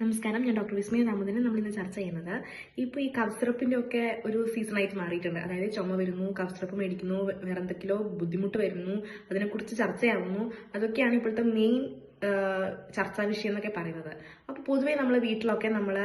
നമസ്കാരം ഞാൻ ഡോക്ടർ വിസ്മയ ദാമോദരൻ. നമ്മൾ ഇന്ന് ചർച്ച ചെയ്യുന്നത് ഇപ്പോൾ ഈ കഫ് സിറപ്പിന്റെ ഒക്കെ ഒരു സീസണായിട്ട് മാറിയിട്ടുണ്ട്. അതായത് ചുമ വരുന്നു കഫ് സിറപ്പ് മേടിക്കുന്നു വേറെ എന്തൊക്കെയോ ബുദ്ധിമുട്ട് വരുന്നു അതിനെക്കുറിച്ച് ചർച്ചയാവുന്നു. അതൊക്കെയാണ് ഇപ്പോഴത്തെ മെയിൻ ചർച്ചാ വിഷയം എന്നൊക്കെ പറയുന്നത്. പൊതുവേ നമ്മൾ വീട്ടിലൊക്കെ നമ്മൾ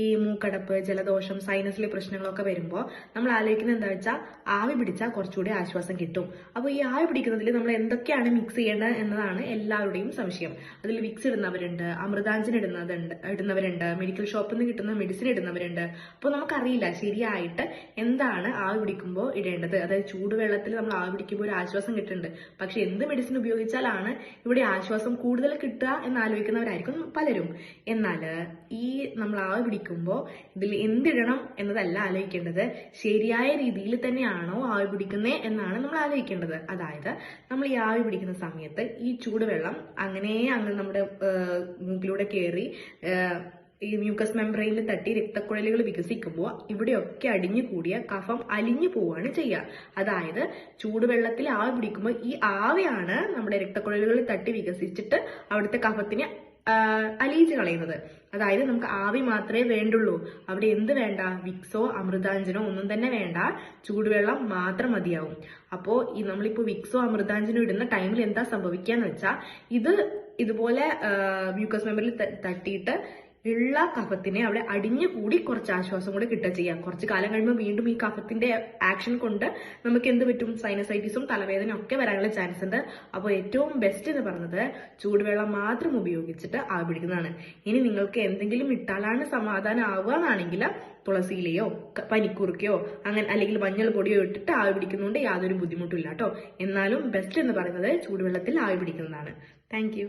ഈ മൂക്കടപ്പ് ജലദോഷം സൈനസിലെ പ്രശ്നങ്ങളൊക്കെ വരുമ്പോൾ നമ്മൾ ആലോചിക്കുന്നത് എന്താ വെച്ചാൽ ആവി പിടിച്ചാൽ കുറച്ചുകൂടി ആശ്വാസം കിട്ടും. അപ്പോൾ ഈ ആവി പിടിക്കുന്നതിൽ നമ്മൾ എന്തൊക്കെയാണ് മിക്സ് ചെയ്യേണ്ടത് എന്നതാണ് എല്ലാവരുടെയും സംശയം. അതിൽ വിക്സ് ഇടുന്നവരുണ്ട് അമൃതാഞ്ജൻ ഇടുന്നതുണ്ട് ഇടുന്നവരുണ്ട് മെഡിക്കൽ ഷോപ്പിൽ നിന്ന് കിട്ടുന്ന മെഡിസിൻ ഇടുന്നവരുണ്ട്. അപ്പോൾ നമുക്കറിയില്ല ശരിയായിട്ട് എന്താണ് ആവി പിടിക്കുമ്പോൾ ഇടേണ്ടത്. അതായത് ചൂടുവെള്ളത്തിൽ നമ്മൾ ആവി പിടിക്കുമ്പോൾ ഒരു ആശ്വാസം കിട്ടുന്നുണ്ട്. പക്ഷെ എന്ത് മെഡിസിൻ ഉപയോഗിച്ചാലാണ് ഇവിടെ ആശ്വാസം കൂടുതൽ കിട്ടുക എന്ന് ആലോചിക്കുന്നവരായിരിക്കും പലരും. ഈ നമ്മൾ ആവി പിടിക്കുമ്പോൾ ഇതിൽ എന്തിടണം എന്നതല്ല ആലോചിക്കേണ്ടത്. ശരിയായ രീതിയിൽ തന്നെയാണോ ആവി പിടിക്കുന്നത് എന്നാണ് നമ്മൾ ആലോചിക്കേണ്ടത്. അതായത് നമ്മൾ ഈ ആവി പിടിക്കുന്ന സമയത്ത് ഈ ചൂടുവെള്ളം അങ്ങനെ അങ്ങ് നമ്മുടെ മൂക്കിലൂടെ കയറി ഈ മ്യൂക്കസ് മെമ്പറൈനിൽ തട്ടി രക്തക്കുഴലുകൾ വികസിക്കുമ്പോൾ ഇവിടെയൊക്കെ അടിഞ്ഞു കൂടിയ കഫം അലിഞ്ഞു പോവുകയാണ് ചെയ്യുക അതായത് ചൂടുവെള്ളത്തിൽ ആവി പിടിക്കുമ്പോൾ ഈ ആവിയാണ് നമ്മുടെ രക്തക്കുഴലുകളിൽ തട്ടി വികസിച്ചിട്ട് അവിടുത്തെ കഫത്തിനെ അലിയിച്ച് കളയുന്നത്. അതായത് നമുക്ക് ആവി മാത്രമേ വേണ്ടുള്ളൂ. അവിടെ എന്ത് വേണ്ട? വിക്സോ അമൃതാഞ്ജനോ ഒന്നും തന്നെ വേണ്ട. ചൂടുവെള്ളം മാത്രം മതിയാവും. അപ്പോ ഈ നമ്മളിപ്പോ വിക്സോ അമൃതാഞ്ജനോ ഇടുന്ന ടൈമിൽ എന്താ സംഭവിക്കാന്ന് വെച്ചാൽ ഇത് ഇതുപോലെ മ്യൂക്കസ് മെമ്പറിൽ തട്ടിയിട്ട് ഉള്ള കഫത്തിനെ അവിടെ അടിഞ്ഞു കൂടി കുറച്ച് ആശ്വാസം കൂടെ കിട്ടുക ചെയ്യാം. കുറച്ച് കാലം കഴിയുമ്പോൾ വീണ്ടും ഈ കഫത്തിന്റെ ആക്ഷൻ കൊണ്ട് നമുക്ക് എന്ത് പറ്റും? സൈനസൈറ്റിസും തലവേദന ഒക്കെ വരാനുള്ള ചാൻസ് ഉണ്ട്. അപ്പോൾ ഏറ്റവും ബെസ്റ്റ് എന്ന് പറയുന്നത് ചൂടുവെള്ളം മാത്രം ഉപയോഗിച്ചിട്ട് ആവി പിടിക്കുന്നതാണ് ഇനി നിങ്ങൾക്ക് എന്തെങ്കിലും ഇട്ടാലാണ് സമാധാനം ആവുക തുളസിയിലയോ പനിക്കുറുക്കയോ അങ്ങനെ അല്ലെങ്കിൽ മഞ്ഞൾ പൊടിയോ ഇട്ടിട്ട് ആവി പിടിക്കുന്നതുകൊണ്ട് യാതൊരു ബുദ്ധിമുട്ടും ഇല്ല കേട്ടോ. എന്നാലും ബെസ്റ്റ് എന്ന് പറയുന്നത് ചൂടുവെള്ളത്തിൽ ആവി പിടിക്കുന്നതാണ് താങ്ക്